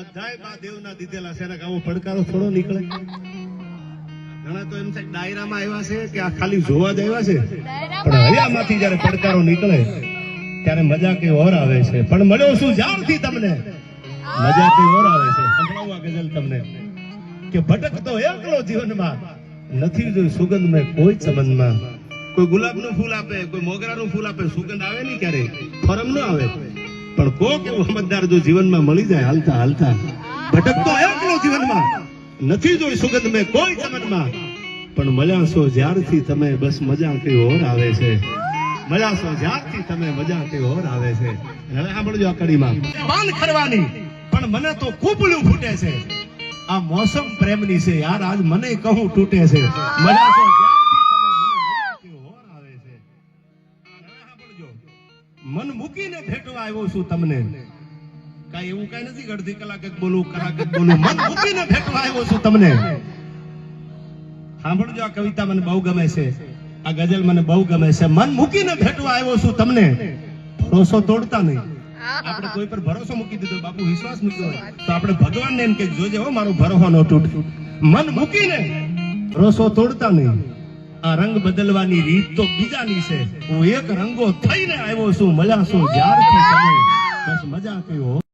બધાય મહાદેવના દીધેલા છે. આવો પડકારો થોડો નીકળે. ઘણા તો એમ છે ડાયરામાં આવ્યા છે કે આ ખાલી જોવા જ આવ્યા છે. પણ હરિયામાંથી જયારે પડકારો નીકળે ત્યારે મજા કઈ ઓર આવે છે. પણ મળ્યો શું? જાણથી તમને. મજા કઈ ઓર આવે છે. સંભળાવું આ ગઝલ તમને કે ભટકતો એકલો જીવનમાં નથી જોયું સુગંધ મેં કોઈ સંબંધમાં. કોઈ ગુલાબનું ફૂલ આપે કોઈ મોગરાનું ફૂલ આપે સુગંધ આવે નહીં ક્યારે ફરમ ન આવે. પણ કોક એવું સમજદાર જો જીવનમાં મળી જાય હાલતા હાલતા, ભટકતો એકલો જીવનમાં. નથી જોઈ સુગંધ મેં કોઈ સંબંધમાં પણ મળ્યાશો જ્યારથી તમે બસ મજા કઈ ઓર આવે છે. મળ્યાશો જ્યારથી તમે મજા કઈ ઓર આવે છે. હવે સાંભળજો આ કડીમાં વાન ખરવાની, પણ મને તો કૂપલું ફૂટે છે. આ મોસમ પ્રેમની છે યાર, આજ મને કહું તૂટે છે. મળ્યા મન મૂકીને ભેટવા આવ્યો છું તમને. કાંઈ એવું કઈ નથી, અડધી કલાક બોલું કલાક બોલું. મન મૂકીને ભેટવા આવ્યો છું તમને. સાંભળજો, આ કવિતા મને બહુ ગમે છે. આ ગઝલ મને બહુ ગમે છે. મન મૂકીને ભેટવા આવ્યો છું તમને. ભરોસો તોડતા નહીં. આપણે કોઈ પર ભરોસો મૂકી દીધો, બાપુ વિશ્વાસ મૂક્યો હોય, તો આપણે ભગવાનને એમ કે, જોજે હો, મારો ભરોસો ન તૂટ મન મૂકીને ભરોસો તોડતા નહીં. આ રંગ બદલવાની રીત તો બીજાની છે. હું એક રંગો થઈને આવ્યો છું મજા જ્યારથી તમે. બસ મજા કયો.